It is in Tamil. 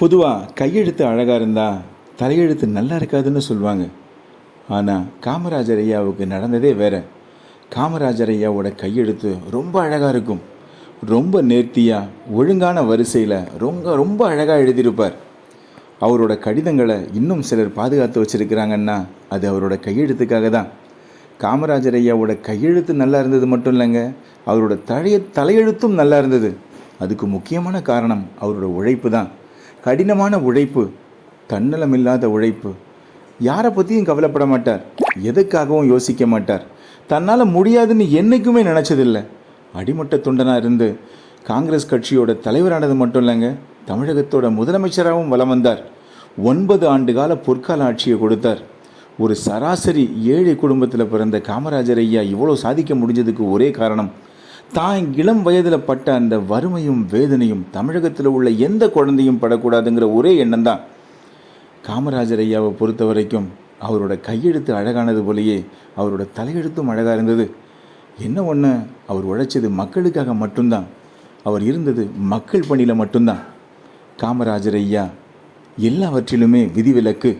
பொதுவாக கையெழுத்து அழகாக இருந்தால் தலையெழுத்து நல்லா இருக்காதுன்னு சொல்லுவாங்க ஆனால் காமராஜர் ஐயாவுக்கு நடந்ததே வேற. காமராஜர் ஐயாவோட கையெழுத்து ரொம்ப அழகாக இருக்கும். ரொம்ப நேர்த்தியாக ஒழுங்கான வரிசையில் ரொம்ப ரொம்ப அழகாக எழுதியிருப்பார். அவரோட கடிதங்களை இன்னும் சிலர் பாதுகாத்து வச்சிருக்கிறாங்கன்னா அது அவரோட கையெழுத்துக்காக தான். காமராஜர் ஐயாவோட கையெழுத்து நல்லா இருந்தது மட்டும் இல்லைங்க அவரோட தலைய தலையெழுத்தும் நல்லா இருந்தது. அதுக்கு முக்கியமான காரணம் அவரோட உழைப்பு தான். கடினமான உழைப்பு தன்னலமில்லாத உழைப்பு. யாரை பற்றியும் கவலைப்பட மாட்டார். எதுக்காகவும் யோசிக்க மாட்டார். தன்னால் முடியாதுன்னு என்றைக்குமே நினச்சதில்லை. அடிமட்ட தொண்டனாக இருந்து காங்கிரஸ் கட்சியோட தலைவரானது மட்டும் இல்லைங்க தமிழகத்தோட முதலமைச்சராகவும் வலம் வந்தார். ஒன்பது ஆண்டு கால பொற்கால ஆட்சியை கொடுத்தார். ஒரு சராசரி ஏழை குடும்பத்தில் பிறந்த காமராஜர் ஐயா இவ்வளோ சாதிக்க முடிஞ்சதுக்கு ஒரே காரணம் தான் இளம் வயதில் பட்ட அந்த வறுமையும் வேதனையும் தமிழகத்தில் உள்ள எந்த குழந்தையும் படக்கூடாதுங்கிற ஒரே எண்ணம் தான் காமராஜர் ஐயாவை பொறுத்த வரைக்கும் அவரோட கையெழுத்து அழகானது போலேயே அவரோட தலையெழுத்தும் அழகாக இருந்தது. என்ன ஒன்று அவர் உழைச்சது மக்களுக்காக மட்டும்தான். அவர் இருந்தது மக்கள் பணியில் மட்டும்தான். காமராஜர் ஐயா எல்லாவற்றிலுமே விதிவிலக்கு.